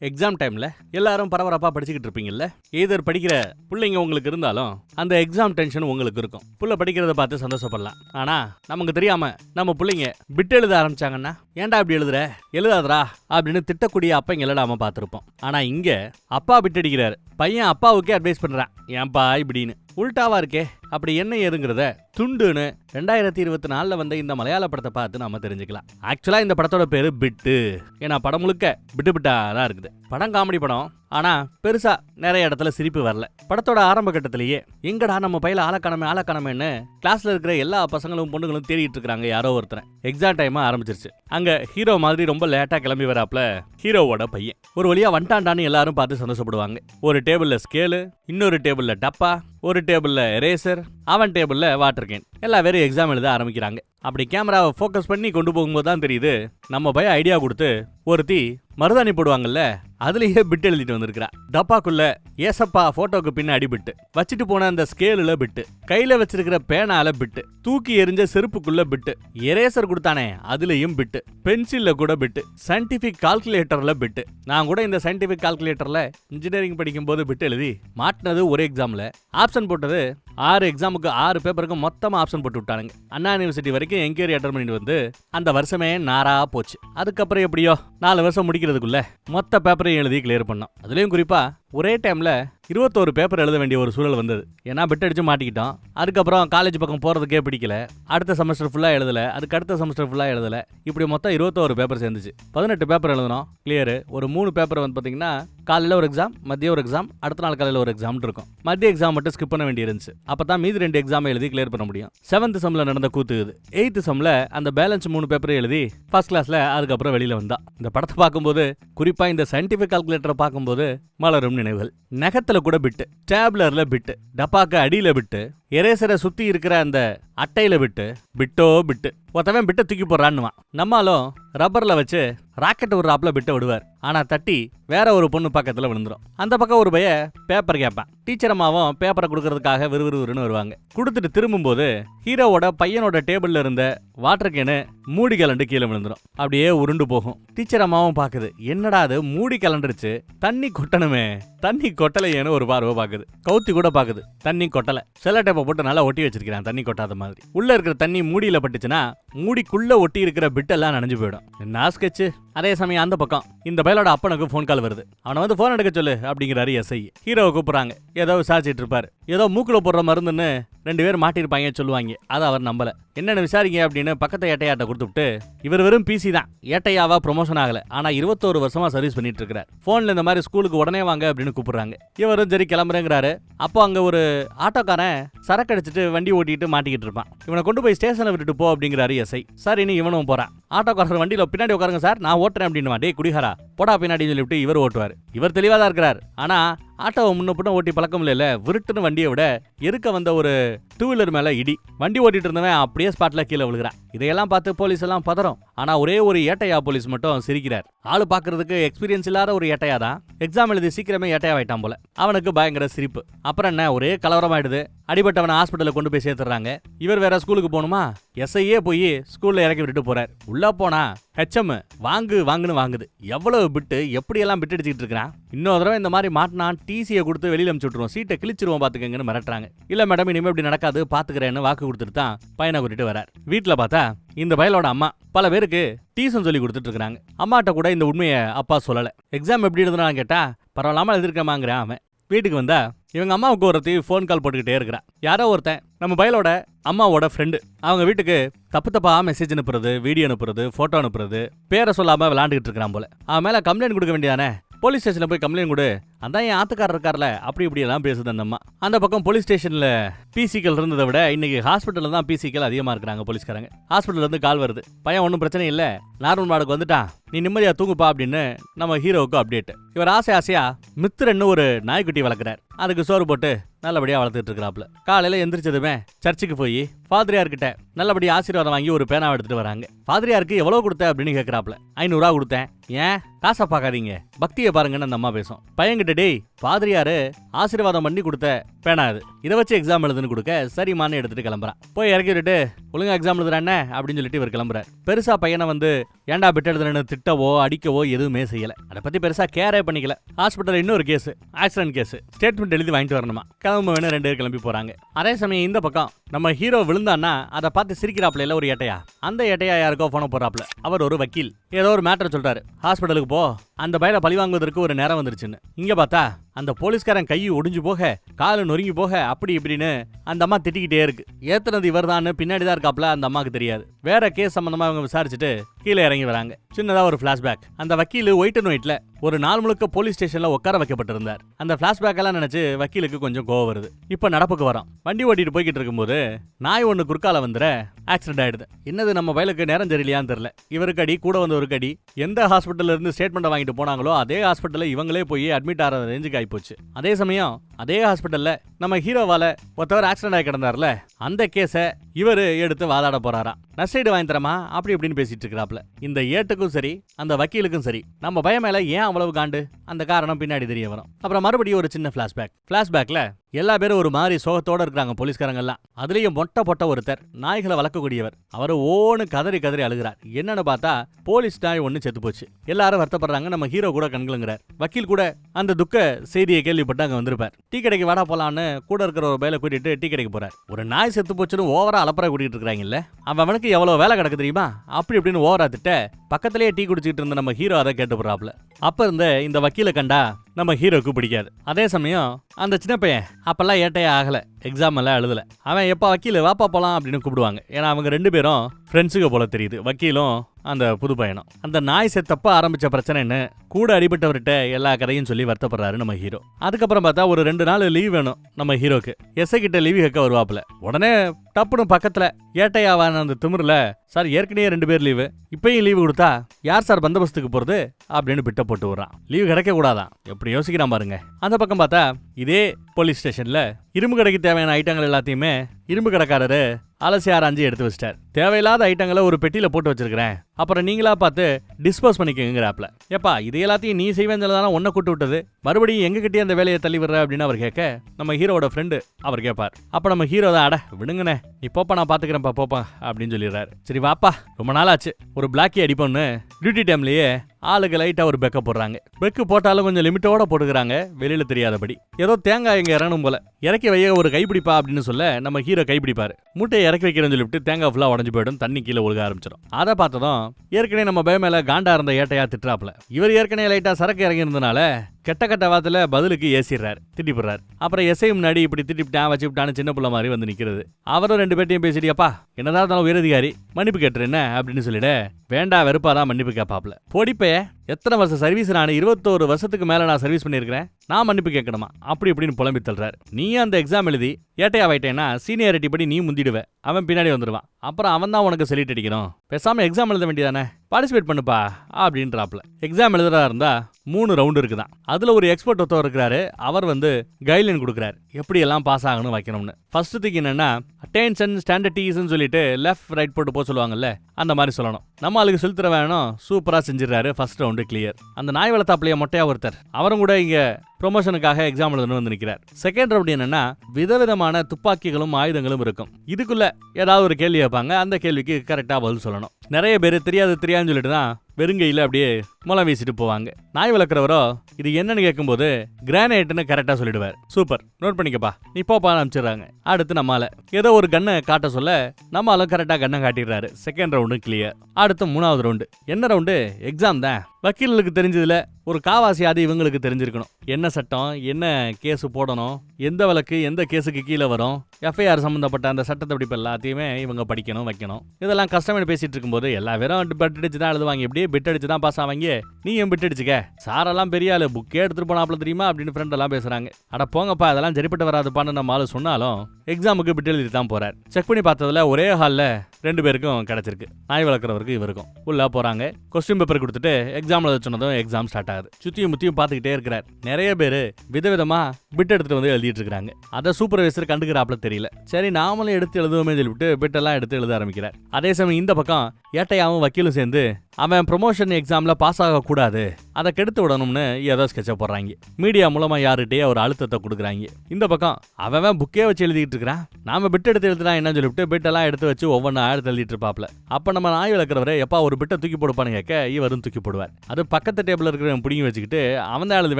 Exam டைம்ல எல்லாரும் பரபரப்பா படிச்சுக்கிட்டு இருப்பீங்கல்ல? ஏதர் படிக்கிற பிள்ளைங்க உங்களுக்கு இருந்தாலும் அந்த எக்ஸாம் டென்ஷன் உங்களுக்கு இருக்கும். புள்ள படிக்கிறத பார்த்து சந்தோஷப்படலாம். ஆனா நமக்கு தெரியாம நம்ம பிள்ளைங்க பிட் எழுத ஆரம்பிச்சாங்கன்னா ஏன்டா இப்படி எழுதுற? எழுதாதரா அப்படின்னு திட்டக்கூடிய அப்பைங்கள நாம பார்த்துருப்போம். ஆனா இங்க அப்பா பிட் அடிக்கிறாரு. பையன் அப்பாவுக்கே அட்வைஸ் பண்றான். ஏன்பா இப்படின்னு. உல்டாவா இருக்கே அப்படி என்ன ஏதுங்கிறத துண்டுன்னு ரெண்டாயிரத்தி இருபத்தி நாலில் வந்த இந்த மலையாள படத்தை பார்த்து நாம தெரிஞ்சுக்கலாம். ஆக்சுவலா இந்த படத்தோட பேரு பிட்டு. ஏன்னா படம் முழுக்க பிட்டு பிட்டா தான் இருக்குது. படம் காமெடி படம் ஆனால் பெருசாக நிறைய இடத்துல சிரிப்பு வரல. படத்தோட ஆரம்ப கட்டத்திலேயே எங்கடா நம்ம பையில ஆளக்கணமே ஆளக்கணமேன்னு கிளாஸில் இருக்கிற எல்லா பசங்களும் பொண்ணுங்களும் தேடிட்டு இருக்காங்க யாரோ ஒருத்தரை எக்ஸாம் டைமாக ஆரம்பிச்சிருச்சு. அங்கே ஹீரோ மாதிரி ரொம்ப லேட்டாக கிளம்பி வராப்ல ஹீரோவோட பையன். ஒரு வழியாக வண்டாண்டான்னு எல்லாரும் பார்த்து சந்தோஷப்படுவாங்க. ஒரு டேபிளில் ஸ்கேலு இன்னொரு டேபிளில் டப்பா ஒரு டேபிளில் எரேசர் அவன் டேபிளில் வாட்டர் கேன் எல்லா பேரும் எக்ஸாம் எழுத ஆரம்பிக்கிறாங்க. அப்படி கேமராவை ஃபோக்கஸ் பண்ணி கொண்டு போகும்போது தான் தெரியுது நம்ம பய ஐடியா கொடுத்து ஒருத்தி மருதாணி போடுவாங்கல்ல அதுலேயே பிட் எழுதிட்டு வந்திருக்கிறா. டப்பாக்குள்ள ஏசப்பா போட்டோக்கு பின்னாடி பிட்டு வச்சுட்டு போன அந்த ஸ்கேலுல பிட்டு கையில வச்சிருக்கிற பேனால பிட்டு தூக்கி எரிஞ்ச செருப்புக்குள்ள பிட்டு எரேசர் கொடுத்தானே அதுலயும் பிட்டு பென்சில்ல கூட பிட்டு சயின்டிபிக் கால்குலேட்டர்ல பிட்டு நான் கூட இந்த சயின்டிபிக் கால்குலேட்டர்ல இன்ஜினியரிங் படிக்கும்போது பிட்டு எழுதி மாட்டினது ஒரு எக்ஸாம்ல ஆப்ஷன் போட்டது ஆறு எக்ஸாமுக்கு ஆறு பேப்பருக்கு மொத்தமாக ஆப்ஷன் போட்டு விட்டானுங்க. அண்ணா யூனிவர்சிட்டி வரைக்கும் என்கொயரி அட்டன் பண்ணிட்டு வந்து அந்த வருஷமே நாரா போச்சு. அதுக்கப்புறம் எப்படியோ நாலு வருஷம் முடிக்கிறதுக்குள்ள மொத்த பேப்பரையும் எழுதி கிளியர் பண்ணோம். அதுலேயும் குறிப்பாக ஒரே டைமில் இருபத்தோரு பேப்பர் எழுத வேண்டிய ஒரு சூழல் வந்தது. ஏன்னா பிட் அடிச்சு மாட்டிக்கிட்டோம் அதுக்கப்புறம் காலேஜ் பக்கம் போகிறதுக்கே பிடிக்கல. அடுத்த செமஸ்டர் ஃபுல்லாக எழுதல. அதுக்கு அடுத்த செமஸ்டர் ஃபுல்லாக எழுதலை. இப்படி மொத்தம் இருபத்தோரு பேப்பர் சேர்ந்துச்சு. பதினெட்டு பேப்பர் எழுதணும் கிளியர் ஒரு மூணு பேப்பர் வந்து பார்த்தீங்கன்னா காலையில் ஒரு எக்ஸாம் மதியம் ஒரு எக்ஸாம் அடுத்த நாள் காலையில் ஒரு எக்ஸாம் இருக்கும். மதிய எக்ஸாம் மட்டும் ஸ்கிப் பண்ண வேண்டியிருந்துச்சு அப்போ தான் மீதி ரெண்டு எக்ஸாம் எழுதி கிளியர் பண்ண முடியும். செவன்த் செம்மில் நடந்த கூத்து இது. எயித்து செம்மில் அந்த பேலன்ஸ் மூணு பேப்பர் எழுதி ஃபர்ஸ்ட் கிளாஸில் அதுக்கப்புறம் வெளியில் வந்தா. இந்த படத்தை பார்க்கும்போது குறிப்பாக இந்த சயின்டிஃபிக் கால்குலேட்டரை பார்க்கும்போது மலரும் நினைவுகள். நகத்துல கூட பிட்டு. டேப்லர்ல பிட்டு. டப்பாக்க அடியில் பிட்டு. எரேசரை சுற்றி இருக்கிற அந்த அட்டையில் விட்டு பிட்டோ பிட்டு. ஒருத்தவன் பிட்டை தூக்கி போடுறான்னுவான். நம்மளும் ரப்பரில் வச்சு ராக்கெட் ராப்பில் பிட்டை விடுவார். ஆனா தட்டி வேற ஒரு பொண்ணு பக்கத்துல விழுந்துரும். அந்த பக்கம் ஒரு பைய பேப்பர் கேட்பான். டீச்சர் அம்மாவும் பேப்பரை கொடுக்கறதுக்காக விறுவிறுன்னு வருவாங்க. கொடுத்துட்டு திரும்பும்போது ஹீரோவோட பையனோட டேபிள்ல இருந்த வாட்டர் கேனு மூடி கலண்டு கீழே விழுந்துரும். அப்படியே உருண்டு போகும். டீச்சர் அம்மாவும் பாக்குது என்னடா அது? மூடி கலண்டுருச்சு. தண்ணி கொட்டணுமே. தண்ணி கொட்டலையேன்னு ஒரு பார்வை பாக்குது கவுத்தி கூட பாக்குது தண்ணி கொட்டலை. செல்ல டேப்பை போட்டு நல்லா ஒட்டி வச்சிருக்கிறேன் தண்ணி கொட்டாத மாதிரி. உள்ள இருக்கிற தண்ணி மூடியில் பட்டுச்சுன்னா மூடிக்குள்ள ஒட்டி இருக்கிற பிட்டெல்லாம் நனைஞ்சு போயிடும். என்ன ஸ்கெட்ச் அதே சமயம் அந்த பக்கம் இந்த பயலோட அப்பனுக்கு ஃபோன் கால் வருது. அவனை வந்து ஃபோன் எடுக்க சொல்லு அப்படிங்கிறாரு எஸ்ஐ ஹீரோவை கூப்பிட்றாங்க. ஏதோ விசாரிச்சிட்டு இருப்பாரு. ஏதோ மூக்கில் போடுற மருந்துன்னு ரெண்டு பேர் மாட்டிருப்பாங்க சொல்லுவாங்க. அதை அவர் நம்பல. என்னென்ன விசாரிங்க அப்படின்னு பக்கத்து ஏட்டையாட்ட கொடுத்துட்டு இவர் வெறும் பிசி தான். ஏட்டையாவா ப்ரொமோஷன் ஆகல. ஆனா இருபத்தோரு வருஷமா சர்வீஸ் பண்ணிட்டு இருக்கிறார் போன்ல இந்த மாதிரி ஸ்கூலுக்கு உடனே வாங்க அப்படின்னு கூப்பிடுறாங்க. இவரும் சரி கிளம்புறேங்கிறாரு. அப்போ அங்க ஒரு ஆட்டோக்காரன் சரக்கு அடிச்சிட்டு வண்டி ஓட்டிட்டு மாட்டிக்கிட்டு இருப்பான். இவனை கொண்டு போய் ஸ்டேஷனை விட்டுட்டு போ அப்படிங்கிறாரு எஸ்ஐ இனி இவனும் போறான். ஆட்டோக்காரர் வண்டியில பின்னாடி உட்காருங்க சார். நான் ஓட்டுறேன் அப்படின்னு டேய் குடிகாரா. போடா பின்னாடி சொல்லிவிட்டு இவர் ஓட்டுவார். இவர் தெளிவாக தான் இருக்கிறார். ஆனால் ஆட்டோவை முன்ன பின்ன ஓட்டி பழக்கம் இல்லைல்ல. விருட்டுன்னு வண்டியை விட எருக்க வந்த ஒரு டூ வீலர் மேலே இடி. வண்டி ஓட்டிட்டு இருந்தவன் அப்படியே ஸ்பாட்ல கீழே விழுகிறான். இதையெல்லாம் பார்த்து போலீஸ் எல்லாம் பதறும். ஆனால் ஒரே ஒரு ஏட்டையா போலீஸ் மட்டும் சிரிக்கிறார். ஆள் பார்க்கறதுக்கு எக்ஸ்பீரியன்ஸ் இல்லாத ஒரு ஏட்டையா தான். எக்ஸாம் எழுதி சீக்கிரமே ஏட்டையா போல. அவனுக்கு பயங்கர சிரிப்பு. அப்புறம் என்ன? ஒரே கலவரமாயிடுது. அடிபட்டவனை ஹாஸ்பிட்டலில் கொண்டு போய் சேர்த்துறாங்க. இவர் வேற ஸ்கூலுக்கு போகணுமா? எஸ்ஐயே போய் ஸ்கூலில் இறக்கி விட்டுட்டு போறார். உள்ளே போனா ஹெச்எம் வாங்கு வாங்குன்னு வாங்குது. எவ்வளோ எவ்வளவு பிட்டு எப்படியெல்லாம் பிட் அடிச்சுட்டு இருக்கிறான்? இன்னொரு தடவை இந்த மாதிரி மாட்டினா டிசியை கொடுத்து வெளியில் அனுப்பிச்சு சீட்டை கிழிச்சிருவோம் பார்த்துக்கங்கன்னு மிரட்டுறாங்க. இல்ல மேடம் இனிமேல் இப்படி நடக்காது. பார்த்துக்கிறேன்னு வாக்கு கொடுத்துட்டு தான் பையனை கூட்டிட்டு வரார். வீட்டுல பார்த்தா இந்த பயலோட அம்மா பல பேருக்கு டீசன் சொல்லி கொடுத்துட்டு இருக்காங்க அம்மாட்ட கூட இந்த உண்மையை அப்பா சொல்லல. எக்ஸாம் எப்படி எழுதுனான்னு கேட்டா பரவாயில்லாம எழுதிருக்கமாங்கிறான் அவன். வீட்டுக்கு வந்தா இவங்க அம்மாவுக்கு ஒருத்தி ஃபோன் கால் போட்டுக்கிட்டே இருக்கிறான் யாரோ ஒருத்தன் நம்ம பயலோட அம்மாவோட ஃப்ரெண்டு அவங்க வீட்டுக்கு தப்பு தப்பா மெசேஜ் அனுப்புறது வீடியோ அனுப்புறது போட்டோ அனுப்புறது பேரை சொல்லாம விளாண்டுக்கிட்டு இருக்கிறான் போல. அவன் மேல கம்ப்ளைண்ட் கொடுக்க வேண்டியதானே? போலீஸ் ஸ்டேஷன்ல போய் கம்ப்ளைண்ட் கொடு. அதான் என் ஆத்துக்காரர் இருக்கார்ல அப்படி இப்படி எல்லாம் பேசுது அந்த அம்மா அந்த பக்கம் போலீஸ் ஸ்டேஷன்ல பிசிக்கல் இருந்ததை விட இன்னைக்கு ஹாஸ்பிட்டல்ல தான் பிசிக்கல் அதிகமா இருக்கிறாங்க போலீஸ்காரங்க. ஹாஸ்பிட்டல்லேருந்து கால் வருது. பையன் ஒன்றும் பிரச்சனை இல்ல. நார்மல் மாடுக்கு வந்துட்டான். நீ நிம்மதியா தூங்குப்பா அப்படின்னு நம்ம ஹீரோவுக்கு அப்டேட் இவர் ஆசை ஆசையா மித்திரன்னு ஒரு நாய்க்குட்டி வளர்க்குறார். அதுக்கு சோறு போட்டு நல்லபடியாக வளர்த்துட்டு இருக்கிறாப்புல. காலையில் எந்திரிச்சதுமே சர்ச்சுக்கு போய் ஃபாதிரியார்கிட்ட கிட்ட ஆசீர்வாதம் வாங்கி ஒரு பேனாவை எடுத்துட்டு வராங்க. ஃபாதிரியாருக்கு எவ்வளோ கொடுத்த அப்படின்னு கேட்குறாப்புல ஐநூறுரூவா கொடுத்தேன். ஏன்? காசை பார்க்காதீங்க. பக்தியை பாருங்கன்னு அந்த அம்மா பேசும். பையன்கிட்ட டேய் பாதிரியாரு ஆசீர்வாதம் பண்ணி கொடுத்த பேனா அது இதை வச்சு எக்ஸாம் எழுதுன்னு கொடுக்க சரிமானு எடுத்துட்டு கிளம்புறான். போய் இறக்கி விட்டுட்டு ஒழுங்கா எக்ஸாம் எழுதுறானே அப்படின்னு சொல்லிட்டு இவர் கிளம்புறாரு. பெருசா பையனை வந்து ஏன்டா பிட் எழுதுறேன்னு திட்டவோ அடிக்கவோ எதுவுமே செய்யல. அதை பத்தி பெருசா கேரே பண்ணிக்கல. ஹாஸ்பிட்டல் இன்னொரு கேஸ் ஆக்சிடென்ட் கேஸ் ஸ்டேட்மெண்ட் எழுதி வாங்கிட்டு வரணுமா? கிளம்ப வேணும் ரெண்டு பேர் கிளம்பி போறாங்க. அதே சமயம் இந்த பக்கம் நம்ம ஹீரோ விழுந்தான்னா அதை பார்த்து சிரிக்கிறாப்ல இல்ல ஒரு ஏட்டையா அந்த ஏட்டையா யாருக்கோ போன போறாப்ல அவர் ஒரு வக்கீல். ஏதோ ஒரு மேட்டர் சொல்றாரு. ஹாஸ்பிட்டலுக்கு போ. அந்த பையனை பழி வாங்குவதற்கு ஒரு நேரம் வந்துருச்சுன்னு. இங்க பார்த்தா அந்த போலீஸ்காரன் கை ஒடிஞ்சு போக காலு நொறுங்கி போக அப்படி இப்படின்னு அந்த அம்மா திட்டிக்கிட்டே இருக்கு. ஏத்துனது இவர் பின்னாடி தான் இருக்காப்ல அந்த அம்மாவுக்கு தெரியாது. வேற கேஸ் சம்பந்தமா அவங்க விசாரிச்சுட்டு கீழே இறங்கி வராங்க. சின்னதா ஒரு பிளாஷ்பேக் அந்த வக்கீல் ஒயிட் அண்ட் ஒயிட்ல ஒரு நாள் முழுக்க போலீஸ் ஸ்டேஷன்ல உட்கார வைக்கப்பட்டிருந்தார். அந்த பிளாஷ்பேக் எல்லாம் நினைச்சு வக்கீலுக்கு கொஞ்சம் கோவம் வருது. இப்ப நடப்புக்கு வரோம். வண்டி ஓட்டிட்டு போய்கிட்டு இருக்கும்போது நாய் ஒன்று குறுக்கால வந்துற ஆக்சிடென்ட் ஆயிடுது. என்னது நம்ம வயலுக்கு நேரம் சரியில்லையான்னு தெரியல. இவருக்கு அடி கூட வந்த ஒரு கடி எந்த ஹாஸ்பிட்டல்ல இருந்து ஸ்டேட்மெண்ட் வாங்கிட்டு போனாங்களோ அதே ஹாஸ்பிட்டல்ல இவங்களே போய் அட்மிட் ஆகிற ரேஞ்சுக்கு ஆயிப்போச்சு. அதே சமயம் அதே ஹாஸ்பிட்டல்ல நம்ம ஹீரோவால ஒருத்தவர் ஆக்சிடென்ட் ஆகி கிடந்தார்ல அந்த கேஸை இவர் எடுத்து வாதாட போறாராம் நஷ்டீடு வாங்கி தரமா? அப்படி இப்படின்னு பேசிட்டு இருக்கிறாப்ல இந்த ஏட்டுக்கும் சரி அந்த வக்கீலுக்கும் சரி நம்ம பயம் மேல ஏன் அவ்வளவு காண்டு? அந்த காரணம் பின்னாடி தெரிய வரும். அப்புறம் மறுபடியும் ஒரு சின்ன பிளாஷ்பேக் பிளாஷ்பேக்ல எல்லா பேரும் ஒரு மாதிரி சோகத்தோட இருக்கிறாங்க போலீஸ்காரங்கெல்லாம் அதுலேயும் அதுலயும் மொட்டை பொட்ட ஒருத்தர் நாய்களை வளர்க்கக்கூடியவர். அவர் ஓன்னு கதறி கதறி அழுகிறார். என்னன்னு பார்த்தா போலீஸ் நாய் ஒன்று செத்து போச்சு. எல்லாரும் வருத்தப்படுறாங்க நம்ம ஹீரோ கூட கண்களுங்கிறார் வக்கீல் கூட அந்த துக்க செய்தியை கேள்விப்பட்டு அங்க வந்திருப்பார். டீ கடைக்கு வாடா போலான்னு கூட இருக்கிற ஒரு பயில கூட்டிட்டு டீ கடைக்கு போறார். ஒரு நாய் செத்து போச்சுன்னு ஓவரா அலப்பறை கூட்டிகிட்டு இருக்கிறாங்கல்ல? அவன் அவனுக்கு எவ்வளோ வேலை கிடக்கு தெரியுமா? அப்படி இப்படின்னு ஓராத்திட்ட திட்ட பக்கத்திலேயே டீ குடிச்சிட்டு இருந்த நம்ம ஹீரோ அதை கேட்டு போறாப்ல அப்போ இருந்த இந்த வக்கீலை கண்டா நம்ம ஹீரோக்கு பிடிக்காது. அதே சமயம் அந்த சின்ன பையன் அப்பெல்லாம் ஏட்டையே ஆகலை. எக்ஸாம் எல்லாம் எழுதல. அவன் எப்போ வக்கீல் வாப்பா போகலாம் அப்படின்னு கூப்பிடுவாங்க. ஏன்னா அவங்க ரெண்டு பேரும் ஃப்ரெண்ட்ஸுக்கு போல தெரியுது. வக்கீலும் அந்த புது பயணம் அந்த நாய் செத்தப்ப ஆரம்பிச்ச பிரச்சனைன்னு கூட அடிபட்டவர்கிட்ட எல்லா கதையும் சொல்லி வருத்தப்படுறாரு நம்ம ஹீரோ. அதுக்கப்புறம் பார்த்தா ஒரு ரெண்டு நாள் லீவ் வேணும் நம்ம ஹீரோக்கு. எஸ்ஐ கிட்ட லீவ் கேட்க வருவாப்புல. உடனே டப்புனு பக்கத்துல ஏட்டையாவான அந்த திமிரில் சார் ஏற்கனவே ரெண்டு பேர் லீவு இப்பயும் லீவு கொடுத்தா யார் சார் பந்தோபஸ்துக்கு போகிறது அப்படின்னு பிட்ட போட்டு விடுறான். லீவு கிடைக்க கூடாதான் எப்படி யோசிக்கிறான் பாருங்க. அந்த பக்கம் பார்த்தா இதே போலீஸ் ஸ்டேஷன்ல இரும்பு கடைக்கு தேவையான ஐட்டங்கள் எல்லாத்தையுமே இரும்பு கடைக்காரரு அலசி ஆராய்ஞ்சு எடுத்து வச்சிட்டார். தேவையில்லாத ஐட்டங்களை ஒரு பெட்டியில போட்டு வச்சிருக்கிறேன். அப்புறம் நீங்களா பார்த்து டிஸ்போஸ் பண்ணிக்கங்கிறாப்ல. ஏப்பா இது எல்லாத்தையும் நீ செய்வேன்னு சொல்லதானே ஒன்ன கூட்டு விட்டது. மறுபடியும் எங்க கிட்டே அந்த வேலையை தள்ளி விடுற அப்படின்னு அவர் கேட்க நம்ம ஹீரோட ஃப்ரெண்டு அவர் கேட்பார். அப்ப நம்ம ஹீரோ தான் அட விடுங்கண்ணே. நீ போப்பா நான் பாத்துக்கிறேன்ப்பா போப்பா அப்படின்னு சொல்லிடுறாரு. சரி வாப்பா. ரொம்ப நாள் ஆச்சு ஒரு பிளாக்கி அடிப்போம்னு டியூட்டி டைம்லயே ஆளுக்கு லைட்டா ஒரு பெக்க போடுறாங்க. பெக்கு போட்டாலும் கொஞ்சம் லிமிட்டோட போட்டுக்கிறாங்க. வெளியில தெரியாதபடி. ஏதோ தேங்காய் இங்க இறங்கணும் போல. இறக்கி வைய ஒரு கைப்பிடிப்பா அப்படின்னு சொல்ல நம்ம ஹீரோ கைப்பிடிப்பாரு. மூட்டையை இறக்கி வைக்கிறேன்னு சொல்லிட்டு தேங்காய் ஃபுல்லா உடஞ்சு போயிடும் தண்ணி கீழே ஒழுக ஆரம்பிச்சிடும். அதை பார்த்ததும் ஏற்கனவே நம்ம பய மேல காண்டா இருந்த ஏட்டையா திட்டுறாப்ல இவர் ஏற்கனவே லைட்டா சரக்கு இறங்கி இருந்தனால கெட்ட கெட்ட வாத்துல பதிலுக்கு ஏசிடுறாரு திட்டிப்படுறாரு. அப்புறம் எஸ்ஐ முன்னாடி இப்படி திட்டிவிட்டான் வச்சுவிட்டான்னு சின்ன பிள்ளை மாதிரி வந்து நிற்கிறது அவரும் ரெண்டு பேர்ட்டையும் பேசிட்டியாப்பா என்னதான் இருந்தாலும் உயரதிகாரி மன்னிப்பு கேட்டுருஎன்ன அப்படின்னு சொல்லிட்டு வேண்டா வெறுப்பாதான் மன்னிப்பு கேட்பாப்ல. பொடிப்பைய எத்தனை வருஷம் சர்வீஸ் நான் இருபத்தோரு வருஷத்துக்கு மேலே நான் சர்வீஸ் பண்ணியிருக்கிறேன். நான் மன்னிப்பு கேட்கணுமா? அப்படி இப்படின்னு புலம்பி தள்ளுறாரு. நீ அந்த எக்ஸாம் எழுதி ஏட்டையா வைட்டேன்னா சீனியாரிட்டி படி நீ முந்திடுவ. அவன் பின்னாடி வந்துடுவான். அப்புறம் அவன் தான் உனக்கு சொல்லிட்டு அடிக்கணும். பேசாமல் எக்ஸாம் எழுத வேண்டியதானே? பார்ட்டிசிபேட் பண்ணுப்பா அப்படின்றாப்ல. எக்ஸாம் எழுதுறதா இருந்தா மூணு ரவுண்டு இருக்குதான். அதுல ஒரு எக்ஸ்பர்ட் ஒருத்தவர் இருக்கிறாரு அவர் வந்து கைட்லைன் கொடுக்குறாரு. எப்படி எல்லாம் பாஸ் ஆகணும் வைக்கணும்னு. ஃபர்ஸ்ட் திங் என்னன்னா அட்டென்ஷன் ஸ்டாண்டர்டீஸ்னு சொல்லிட்டு லெஃப்ட் ரைட் போட்டு போக சொல்லுவாங்கல்ல அந்த மாதிரி சொல்லணும். நம்ம ஆளுக்கு செலுத்துற வேணும் சூப்பரா செஞ்சிடறாரு ஃபர்ஸ்ட் ரவுண்டு கிளியர் அந்த நாய் வளர்த்தாப்லைய மொட்டையா ஒருத்தர் அவரும் கூட இங்க ப்ரொமோஷனுக்காக எக்ஸாம் எழுதணும் வந்து நிற்கிறார் செகண்ட் ரவுண்ட் என்னன்னா விதவிதமான துப்பாக்கிகளும் ஆயுதங்களும் இருக்கும். இதுக்குள்ள ஏதாவது ஒரு கேள்வி வைப்பாங்க அந்த கேள்விக்கு கரெக்டாக பதில் சொல்லணும். நிறைய பேர் தெரியாது தெரியாதுன்னு சொல்லிட்டு தான் வெறுங்கையில் அப்படியே முளம் வீசிட்டு போவாங்க. நாய் வளர்க்குறவரோ இது என்னன்னு கேட்கும்போது கிரானைட்னு கரெக்டாக சொல்லிடுவார். சூப்பர் நோட் பண்ணிக்கப்பா. நீ போப்பா அனுப்பிச்சிடுறாங்க. அடுத்து நம்மால. ஏதோ ஒரு கண்ணை காட்ட சொல்ல நம்மளும் கரெக்டாக கண்ணை காட்டிடுறாரு. செகண்ட் ரவுண்டு கிளியர் அடுத்து மூணாவது ரவுண்டு என்ன ரவுண்டு எக்ஸாம் தான். வக்கீலுக்கு தெரிஞ்சதுல ஒரு காவாசியாவது இவங்களுக்கு தெரிஞ்சிருக்கணும். என்ன சட்டம் என்ன கேஸ் போடணும் எந்த வழக்கு எந்த கேஸுக்கு கீழே வரும் எஃப்ஐஆர் சம்மந்தப்பட்ட அந்த சட்டத்தை படிப்பு எல்லாத்தையுமே இவங்க படிக்கணும் வைக்கணும். இதெல்லாம் கஸ்டமர் பேசிட்டு இருக்கும்போது எல்லா பேரும் தான் எழுதுவாங்க. எப்படி? பிட் அடிச்சு தான் பாஸ் ஆவாங்க. நீயும் பிட் அடிச்சுக்க? சாரெல்லாம் பெரிய ஆளு. புக்கே எடுத்துட்டு போனாப்ல தெரியுமா? அப்படின்னு ஃப்ரெண்ட் எல்லாம் பேசுறாங்க. அட போங்கப்பா அதெல்லாம் சரிப்பட்டு வராதுப்பான்னு நம்ம ஆளு சொன்னாலும் எக்ஸாமுக்கு பிட் எழுதி தான் போறார். செக் பண்ணி பார்த்ததுல ஒரே ஹாலில் ரெண்டு பேருக்கும் கிடைச்சிருக்கு. நாய் வளர்க்குறவருக்கு இவருக்கும். உள்ள போறாங்க. கொஸ்டின் பேப்பர் கொடுத்துட்டு எக்ஸாம் எழுத சொன்னதும் எக்ஸாம் ஸ்டார்ட் ஆகுது. சுத்தியும் முத்தியும் பார்த்துக்கிட்டே இருக்கிறார். நிறைய பேர் விதவிதமா பிட் எடுத்துட்டு வந்து எழுதிட்டு இருக்காங்க அதை சூப்பர்வைசர் கண்டுக்கிறாப்ல தெரியல. சரி நாமளும் எடுத்து எழுதுவோமே சொல்லிவிட்டு பிட் எல்லாம் எடுத்து எழுத ஆரம்பிக்கிறார். அதே சமயம் இந்த பக்கம் ஏட்டையாவும் வக்கீலும் சேர்ந்து அவன் ப்ரொமோஷன் எக்ஸாமில் பாஸ் ஆகக்கூடாது. அதை கெடுத்து விடணும்னு ஏதோ ஸ்கெட்ச போடுறாங்க. மீடியா மூலமாக யார்கிட்டயே ஒரு அழுத்தத்தை கொடுக்குறாங்க. இந்த பக்கம் அவன் புக்கே வச்சு எழுதிட்டு இருக்கிறான். நாம பிட் எடுத்து எழுதுனா என்ன சொல்லிவிட்டு பிட்டெல்லாம் எடுத்து வச்சு ஒவ்வொன்றா எடுத்து எழுதிட்டு இருப்பாப்ல. அப்போ நம்ம நாய் வளர்க்குறவரே எப்பா ஒரு பிட்டை தூக்கி போடுப்பான்னு கேட்க இவரும் தூக்கி போடுவார். அது பக்கத்து டேபிள் இருக்கிற பிடிங்கி வச்சுக்கிட்டு அவன் தான் எழுது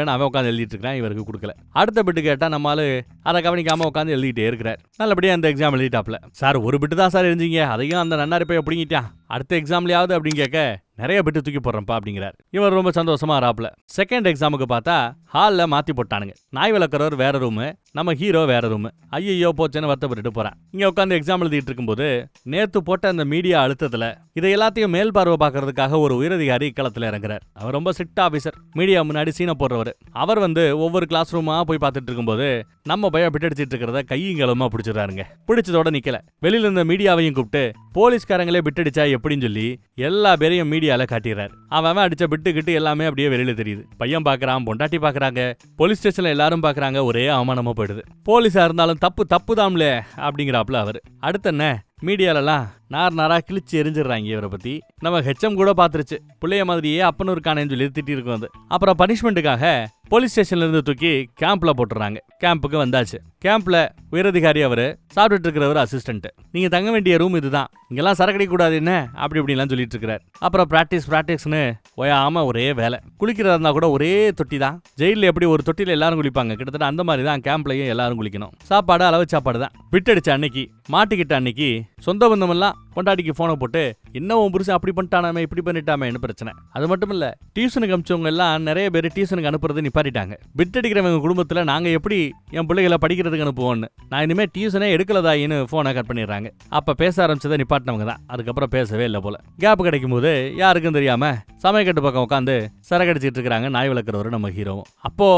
வேணும் அவன் உட்காந்து எழுதிட்டு இருக்கிறான் இவருக்கு கொடுக்கல. அடுத்த பிட்டு கேட்டால் நம்மளால அதை கவனிக்காம உட்காந்து எழுதிட்டே இருக்கிறார். நல்லபடியாக அந்த எக்ஸாம் எழுதிட்டாப்ல. சார் ஒரு பிட்டு தான் சார் எழுதிங்க அதையும் அந்த நன்னாரி போய் பிடிங்கிட்டான். அடுத்த எக்ஸாம்லயாவது அப்படின்னு கேட்க நிறைய பெட்டு தூக்கி போடுறப்பா அப்படிங்கிறார். இவர் ரொம்ப சந்தோஷமா ராப்ல செகண்ட் எக்ஸாமுக்கு பார்த்தா ஹாலில் மாத்தி போட்டானுங்க. நாய் வளர்க்குறவர் வேற ரூமு நம்ம ஹீரோ வேற ரூமு ஐயோ போச்சேன்னு வருத்தப்பட்டுட்டு போறேன். இங்க உட்காந்து எக்ஸாம் எழுதிட்டு இருக்கும்போது நேத்து போட்ட அந்த மீடியா அழுத்தத்துல இதை எல்லாத்தையும் மேல் பார்வை பார்க்கறதுக்காக ஒரு உயரதிகாரி களத்துல இறங்குறார். அவர் ரொம்ப ஸ்ட்ரிக்ட் ஆபீசர் மீடியா முன்னாடி சீனை போடுறவர். அவர் வந்து ஒவ்வொரு கிளாஸ் ரூமா போய் பார்த்துட்டு இருக்கும்போது நம்ம பையன் பிட்டடிச்சிட்டு இருக்கிறத கையங்களமா பிடிச்சிடுறாருங்க. பிடிச்சதோட நிக்கல. வெளியில இருந்த மீடியாவையும் கூப்பிட்டு போலீஸ்காரங்களே பிட்டடிச்சா எப்படின்னு சொல்லி எல்லா பேரையும் மீடியால காட்டிடுறாரு. அவன் அவன் அடிச்ச பிட்டு கிட்டு எல்லாமே அப்படியே வெளியில தெரியுது. பையன் பாக்குறான் பொண்டாட்டி பாக்குறாங்க. போலீஸ் ஸ்டேஷன்ல எல்லாரும் பாக்குறாங்க. ஒரே அவமானமா தேவைப்படுது போலீஸா இருந்தாலும் தப்பு தப்பு தாம்ல அப்படிங்கிறாப்புல அவர். அடுத்து என்ன? மீடியாலலாம் நார் நாரா கிழிச்சு எரிஞ்சிடுறாங்க இவரை பத்தி. நம்ம ஹெச்எம் கூட பாத்துருச்சு பிள்ளைய மாதிரியே அப்பனூர் காணேன்னு சொல்லி திட்டி இருக்கும் அது. அப்புறம் பனிஷ்மெண்ட்டுக்காக போலீஸ் ஸ்டேஷன்ல இருந்து தூக்கி கேம்ப்ல போட்டுறாங்க கேம்புக்கு வந்தாச்சு. கேம்ப்ல உயரதிகாரி அவரு சாப்பிட்டுட்டு இருக்கிறவர் அசிஸ்டன்ட் நீங்க தங்க வேண்டிய ரூம் இதுதான். இங்கெல்லாம் சரக்கடி கூடாது என்ன? அப்படி இப்படிலாம் சொல்லிட்டு இருக்கிறார் அப்புறம் பிராக்டிஸ் பிராக்டிஸ்னு ஓயாம ஒரே வேலை. குளிக்கிறதா இருந்தா கூட ஒரே தொட்டி தான். ஜெயிலில் எப்படி ஒரு தொட்டியில் எல்லாரும் குளிப்பாங்க? கிட்டத்தட்ட அந்த மாதிரி தான் கேம்ப்லயும் எல்லாரும் குளிக்கணும். சாப்பாடு அளவு சாப்பாடு தான். விட்டடிச்ச அன்னைக்கு மாட்டிக்கிட்ட அன்னைக்கு சொந்த பந்தமெல்லாம் பொண்டாட்டிக்கு ஃபோனை போட்டு என்ன உன் புருஷன் அப்படி பண்ணிட்டானாமே இப்படி பண்ணிட்டாமே என்ன பிரச்சனை. அது மட்டும் இல்லை டியூஷனுக்கு அமிச்சவங்க எல்லாம் நிறைய பேர் டியூஷனுக்கு அனுப்புறது நிப்பாட்டிட்டாங்க. பிட் அடிக்கிறவங்க குடும்பத்தில் நாங்கள் எப்படி என் பிள்ளைகளை படிக்கிறதுக்கு அனுப்புவோம்னு நான் இனிமேல் டியூஷனே எடுக்கலதாயின்னு ஃபோனை கட் பண்ணிடுறாங்க. அப்போ பேச ஆரம்பிச்சதை நிப்பாட்டினவங்க தான். அதுக்கப்புறம் பேசவே இல்லை போல. கேப் கிடைக்கும் போது யாருக்கும் தெரியாம சமயக்கட்டு பக்கம் உட்காந்து சரக்கடிச்சிட்டு இருக்காங்க நாய் வளர்க்குறவர் நம்ம ஹீரோவும் அப்போ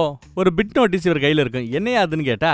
ஒரு பிட் நோட்டீஸ் இவர் கையில் இருக்கும். என்னையா அதுன்னு கேட்டா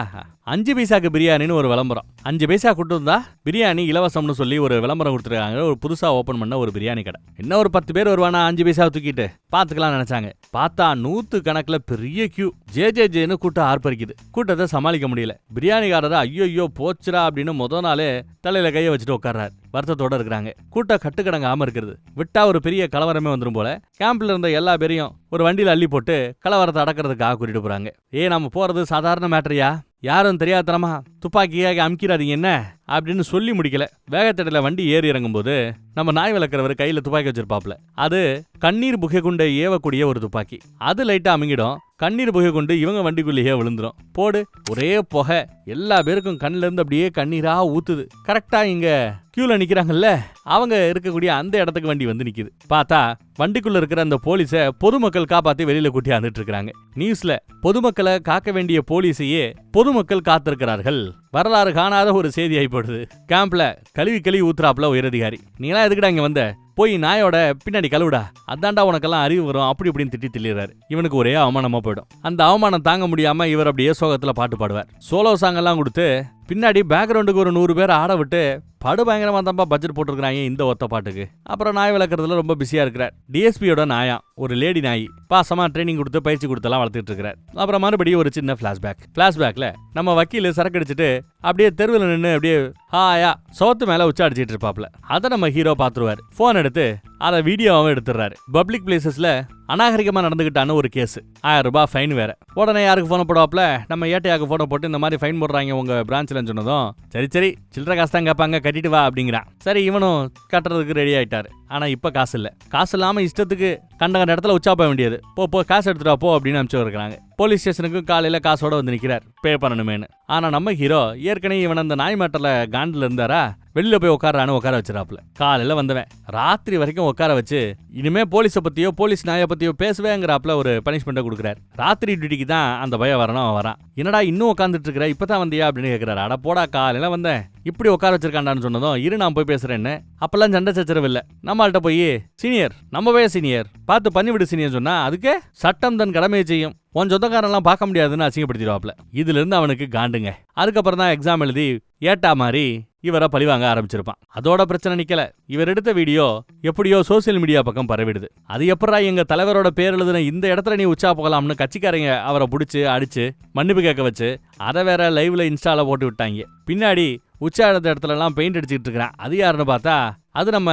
அஞ்சு பைசாக்கு பிரியாணின்னு ஒரு விளம்பரம். அஞ்சு பைசா கொடுத்துருந்தா பிரியாணி இலவசம்னு சொல்லி ஒரு விளம்பரம் கொடுத்துருக்காங்க. ஒரு புதுசாக ஓப்பன் பண்ண ஒரு பிரியாணி கடை. இன்னும் ஒரு பத்து பேர் வருவானா அஞ்சு பைசா தூக்கிட்டு? பார்த்துக்கலாம் நினச்சாங்க. பார்த்தா நூற்று கணக்கில் பெரிய கியூ ஜே ஜே ஜேன்னு கூட்டம் ஆர்ப்பரிக்குது. கூட்டத்தை சமாளிக்க முடியல. பிரியாணிக்காரர் ஐயோ ஐயோ போச்சுடா அப்படின்னு முத நாளே தலையில் கையை வச்சுட்டு உட்கார்றாரு. வருத்தத்தோட இருக்கிறாங்க. கூட்டம் கட்டுக்கடங்காம இருக்கிறது. விட்டா ஒரு பெரிய கலவரமே வந்துடும் போல. கேம்ப்ல இருந்த எல்லா பேரையும் ஒரு வண்டியில் அள்ளி போட்டு கலவரத்தை அடக்கிறதுக்காக கூட்டிட்டு போறாங்க. ஏ நம்ம போறது சாதாரண மேட்டரியா யாரும் தெரியாதனமா துப்பாக்கியாக அமுக்கிறாதீங்க என்ன? அப்படின்னு சொல்லி முடிக்கல. வேகத்தடையில வண்டி ஏறி இறங்கும்போது நம்ம நாய் வளர்க்குறவர் கையில துப்பாக்கி வச்சிருப்பாப்ல அது கண்ணீர் புகை குண்டை ஏவக்கூடிய ஒரு துப்பாக்கி. அது லைட்டா அமுங்கிடும். கண்ணீர் புகை கொண்டு இவங்க வண்டிக்குள்ளேயே விழுந்துரும். போடு ஒரே புகை. எல்லா பேருக்கும் கண்ணுல இருந்து அப்படியே கண்ணீரா ஊத்துது. கரெக்டா இங்க கியூல நிக்கிறாங்கல்ல? அவங்க இருக்கக்கூடிய அந்த இடத்துக்கு வண்டி வந்து நிக்குது. பார்த்தா வண்டிக்குள்ள இருக்கிற அந்த போலீஸை பொதுமக்கள் காப்பாத்தி வெளியில கூட்டி வந்துட்டு இருக்காங்க. நியூஸ்ல பொதுமக்களை காக்க வேண்டிய போலீஸையே பொதுமக்கள் காத்திருக்கிறார்கள். வரலாறு காணாத ஒரு செய்தி ஆகிப்படுது கேம்ப்ல கழுவி கழுவி ஊத்துறாப்புல உயரதிகாரி. நீலாம் எதுக்குடா இங்க வந்த? போய் நாயோட பின்னாடி கழுவுடா. அதான்டா உனக்கெல்லாம் அறிவு வரும். அப்படி இப்படின்னு திட்டி திள்ளிடுறாரு. இவனுக்கு ஒரே அவமானமா போயிடும். அந்த அவமானம் தாங்க முடியாம இவர் அப்படியே சோகத்துல பாட்டு பாடுவார். சோலோ சாங் எல்லாம் கொடுத்து பின்னாடி பேக்ரவுண்டுக்கு ஒரு நூறு பேர் ஆட விட்டு படு பயங்கரமாக தான்ப்பா பட்ஜெட் போட்டிருக்கிறாங்க இந்த ஒத்த பாட்டுக்கு. அப்புறம் நாய் வளர்க்குறதுல ரொம்ப பிஸியாக இருக்கிறார். டிஎஸ்பியோட நாயா ஒரு லேடி நாய் பாசமாக ட்ரைனிங் கொடுத்து பயிற்சி கொடுத்தெல்லாம் வளர்த்துட்டு இருக்கிறார். அப்புறம் மறுபடியும் ஒரு சின்ன ஃபிளாஷ்பேக் ஃபிளாஷ்பேக்ல நம்ம வக்கீல் சரக்கு அடிச்சுட்டு அப்படியே தெருவில் நின்று அப்படியே ஹாயா சோத்து மேலே உச்சாடிச்சிட்டு இருப்பாப்ல. அதை நம்ம ஹீரோ பார்த்துருவாரு ஃபோன் எடுத்து அதை வீடியோவும் எடுத்துடுறாரு பப்ளிக் பிளேசஸில் அநாகரிகமாக நடந்துக்கிட்டான ஒரு கேஸ் ஆயிரம் ரூபாய் ஃபைன் வேற. உடனே யாருக்கு ஃபோனை போடுவாப்ல? நம்ம ஏட்டையாக்கு ஃபோனை போட்டு இந்த மாதிரி ஃபைன் போடுறாங்க உங்கள் பிரான்ச்ல சொன்னதும் சரி சரி சில்லற காசு தான் கேட்பாங்க கட்டிட்டு வா அப்படிங்கிறான். சரி இவனும் கட்டுறதுக்கு ரெடி ஆயிட்டாரு. ஆனால் இப்போ காசு இல்லை. காசு இல்லாமல் இஷ்டத்துக்கு கண்ட கண்ட இடத்துல உச்சா போக வேண்டியது. போ போ காசு எடுத்துட்டு போ அப்படின்னு அனுப்பிச்சு இருக்கிறாங்க போலீஸ் ஸ்டேஷனுக்கு காலையில் காசோட வந்து நிற்கிறார் பே பண்ணணுமேனு ஆனா நம்ம ஹீரோ ஏற்கனவே இவன் அந்த நாய் மாட்டில் காண்டில் இருந்தாரா? வெளியில் போய் உட்காரான்னு உட்கார வச்சிடாப்புல காலையில் வந்தவன் ராத்திரி வரைக்கும் உட்கார வச்சு இனிமே போலீஸை பத்தியோ போலீஸ் நாயை பத்தியோ பேசுவேங்கிறாப்புல ஒரு பனிஷ்மெண்ட்டை கொடுக்குறாரு. ராத்திரி டியூட்டிக்கு தான் அந்த பயம் வரணும் அவன் வரான். என்னடா இன்னும் உட்காந்துட்டு இருக்கிற இப்பதான் வந்தியா? அப்படின்னு கேட்குறாரு அட போடா காலையில் வந்தேன். இப்படி உட்கார வச்சிருக்காண்டான்னு சொன்னதும் இரு நான் போய் பேசுறேன்னு. அப்பெல்லாம் சண்டை சச்சரவு இல்ல. நம்மள்ட்ட போய் சீனியர் நம்மவே சீனியர். பார்த்து பண்ணிவிடு சீனியர் சொன்னா அதுக்கு சட்டம் தன் கடமையை செய்யும். உன் சொந்தக்காரெல்லாம் பார்க்க முடியாதுன்னு அசிங்கப்படுத்திடுவாப்ல இதுல இருந்து அவனுக்கு காண்டுங்க. அதுக்கப்புறம் தான் எக்ஸாம் எழுதி ஏட்டா மாதிரி இவரை பழிவாங்க ஆரம்பிச்சிருப்பான். அதோட பிரச்சனை நிக்கல. இவர் எடுத்த வீடியோ எப்படியோ சோசியல் மீடியா பக்கம் பரவிடுது. அது எப்படா எங்க தலைவரோட பேர் எழுதுன இந்த இடத்துல நீ உச்சா போகலாம்னு கட்சிக்காரங்க அவரை பிடிச்சி அடிச்சு மன்னிப்பு கேட்க வச்சு அதை வேற லைவ்ல இன்ஸ்டால போட்டு விட்டாங்க. பின்னாடி உச்சா எடுத்த இடத்துல எல்லாம் பெயிண்ட் அடிச்சுட்டு இருக்கிறான். அது யாருன்னு பார்த்தா அது நம்ம